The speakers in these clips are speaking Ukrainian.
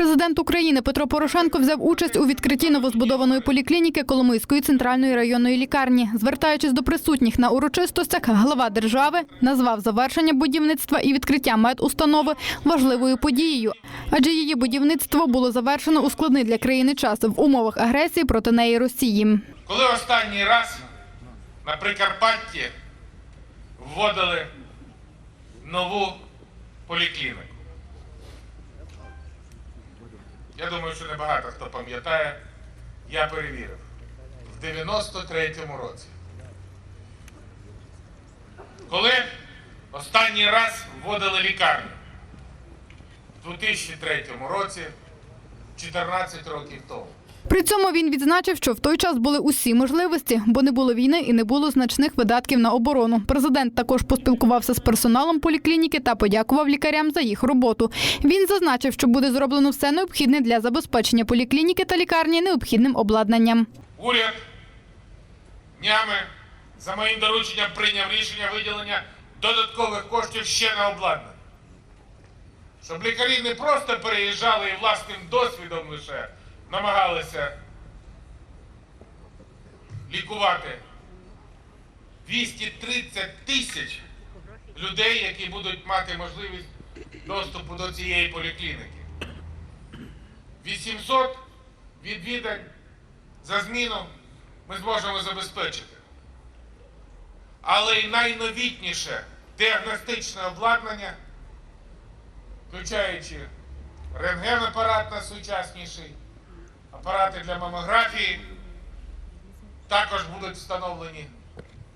Президент України Петро Порошенко взяв участь у відкритті новозбудованої поліклініки Коломийської центральної районної лікарні. Звертаючись до присутніх на урочистостях, глава держави назвав завершення будівництва і відкриття медустанови важливою подією, адже її будівництво було завершено у складний для країни час в умовах агресії проти неї Росії. Коли останній раз на Прикарпатті вводили нову поліклініку? Я думаю, що небагато хто пам'ятає. Я перевірив. В 93-му році. Коли останній раз вводили лікарню? В 2003 році, 14 років тому. При цьому він відзначив, що в той час були усі можливості, бо не було війни і не було значних видатків на оборону. Президент також поспілкувався з персоналом поліклініки та подякував лікарям за їх роботу. Він зазначив, що буде зроблено все необхідне для забезпечення поліклініки та лікарні необхідним обладнанням. Уряд днями за моїм дорученням прийняв рішення виділення додаткових коштів ще на обладнання. Щоб лікарі не просто переїжджали і власним досвідом лише намагалися лікувати 230 тисяч людей, які будуть мати можливість доступу до цієї поліклініки. 800 відвідань за зміну ми зможемо забезпечити. Але й найновітніше діагностичне обладнання, включаючи рентген-апарат на сучасніший, апарати для мамографії, також будуть встановлені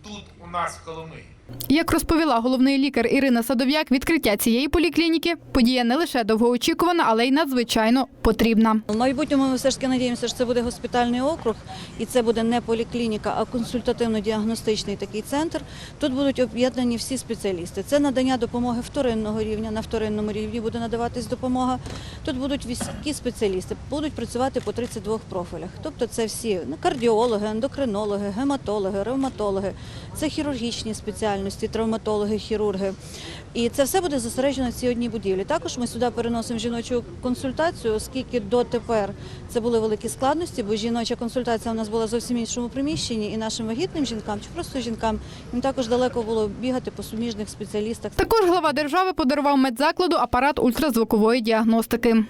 тут у нас в Коломиї. Як розповіла головний лікар Ірина Садов'як, відкриття цієї поліклініки подія не лише довгоочікувана, але й надзвичайно потрібна. В майбутньому ми все ж таки надіємося, що це буде госпітальний округ, і це буде не поліклініка, а консультативно-діагностичний такий центр. Тут будуть об'єднані всі спеціалісти. Це надання допомоги вторинного рівня. На вторинному рівні буде надаватись допомога. Тут будуть військові спеціалісти, будуть працювати по 32 профілях. Тобто, це всі кардіологи, ендокринологи, гематологи, ревматологи, це хірургічні спеціальності, травматологи, хірурги. І це все буде зосереджено в цій одній будівлі. Також ми сюди переносимо жіночу консультацію, оскільки дотепер це були великі складності, бо жіноча консультація у нас була зовсім іншому приміщенні, і нашим вагітним жінкам чи просто жінкам їм також далеко було бігати по суміжних спеціалістах. Також глава держави подарував медзакладу апарат ультразвукової діагностики.